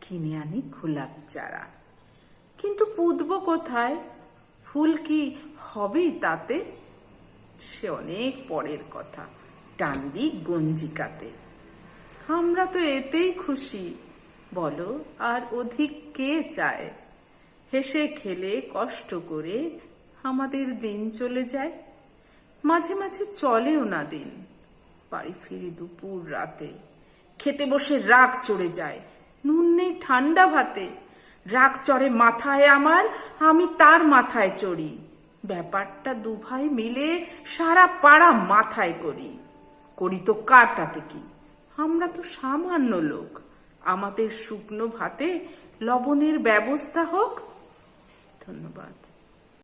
কিনে আনি গোলাপ চারা। কিন্তু পুতব কোথায়? ফুল কি হবেই তাতে? সে অনেক পরের কথা, টানবি গঞ্জিকাতে। আমরা তো এতেই খুশি, বলো, আর অধিক কে চায়? হেসে খেলে, কষ্ট করে আমাদের দিন চলে যায়। মাঝে মাঝে চলেও না দিন, বাড়ি ফিরি দুপুর রাতে। খেতে বসে রাগ চড়ে যায়। নেই ঠান্ডা ভাতে। রাগ চড়ে মাথায় আমার, আমি তার মাথায় চড়ি। ব্যাপারটা দুভাই মিলে সারা পাড়া মাথায় করি। করি তো কার তাতে কি? আমরা তো সামান্য লোক। আমাদের শুকনো ভাতে লবণের ব্যবস্থা হোক। ধন্যবাদ।